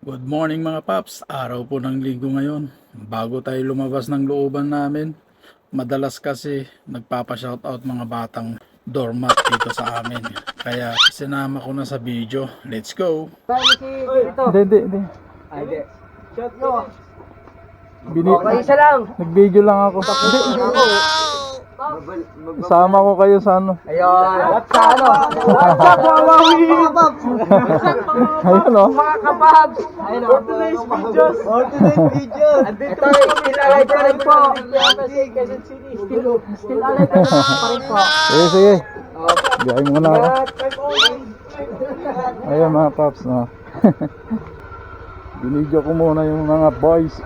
Good morning mga paps, araw po ng linggo ngayon. Bago tayo lumabas ng looban namin, madalas kasi nagpapa-shoutout mga batang doormat dito sa amin. Kaya sinama ko na sa video. Let's go! Hindi, hindi, hindi. Shot mo. Bini Okay, isa lang. Nag-video lang ako. Hindi. Ako. Sama ko kayo sa ano. Ayun. What sa ano? What's up, Wawawi? Ayun o. Mga kababs. Ayun o. Fortunate videos. Fortunate videos. Ito, still alive pa rin po. Still, still alive pa rin po. Sige, sige. Gaya muna ako. Ayun mga paps. No. Binidyo ko muna yung mga boys.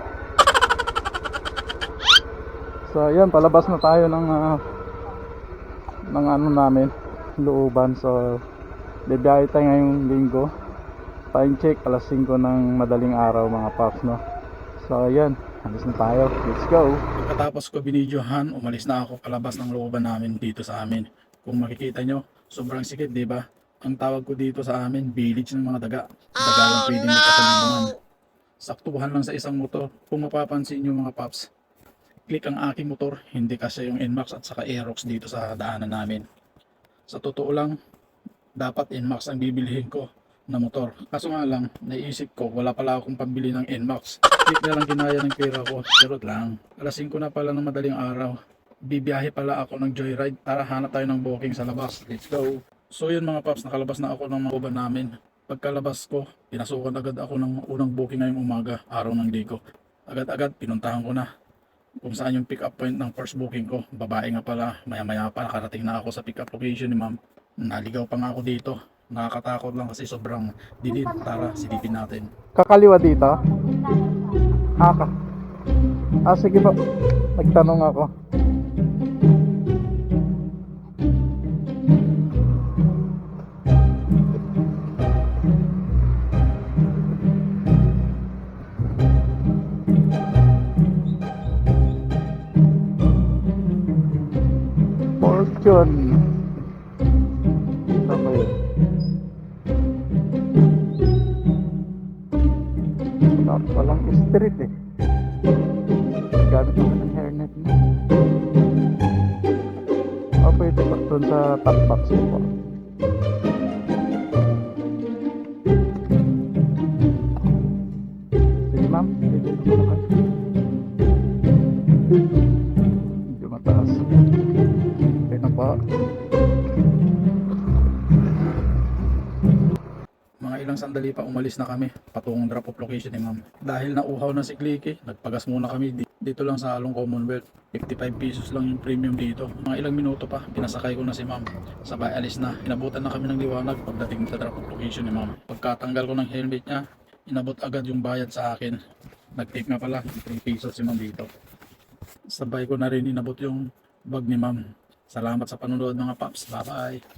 So ayan, palabas na tayo ng ah, ng ano namin, looban. So bibiyahe tayo ngayong linggo. Time check, alas 5 ng madaling araw mga paps. No? So ayan, alis na tayo. Let's go. Pagkatapos ko binidyohan, umalis na ako palabas ng looban namin dito sa amin. Kung makikita nyo, sobrang sikit, di ba? Ang tawag ko dito sa amin, village ng mga daga. Daga lang pwedeng magkasalubungan. Saktuhan lang sa isang motor. Kung mapapansin nyo mga paps, click ang aking motor, hindi kasi yung NMAX at saka Aerox dito sa daanan namin. Sa totoo lang, dapat NMAX ang bibilihin ko na motor. Kaso nga lang, naisip ko, wala pala akong pambili ng NMAX. Click na lang ginaya ng pera ko. Charot lang. Alas 5 na pala ng madaling araw. Bibiyahe pala ako ng joyride para hanap tayo ng booking sa labas. Let's go. So yun mga paps, nakalabas na ako ng mga uban namin. Pagkalabas ko, pinasukan agad ako ng unang booking ngayong umaga, araw ng linggo. Agad-agad, pinuntahan ko na kung saan yung pick up point ng first booking ko. Babae nga pala, maya-maya pa nakarating na ako sa pick up location ni ma'am. Naligaw pa nga ako dito. Nakakatakot lang kasi sobrang dilim. Tara, silipin natin. Kakaliwa dito? Ah, ka. Ah, sige po. Nagtanong ako. Fortune. Ba yun? Wala, walang street eh. Gamit naman ng hairnet mo. O pwede pa doon sa top box. Medyo mataas. Po. Mga ilang sandali pa umalis na kami patungong drop off location ni ma'am. Dahil nauhaw na si Clicky, nagpagas muna kami di- dito lang sa Along Commonwealth. 55 pesos lang yung premium dito. Mga ilang minuto pa, pinasakay ko na si ma'am. Sabay alis na. Inabutan na kami ng liwanag pagdating sa drop off location ni ma'am. Pagkatanggal ko ng helmet niya, inabot agad yung bayad sa akin. Nag-tip nga pala, 3 pesos si ma'am dito. Sabay ko na rin inabot yung bag ni ma'am. Salamat sa panonood mga paps. Bye-bye.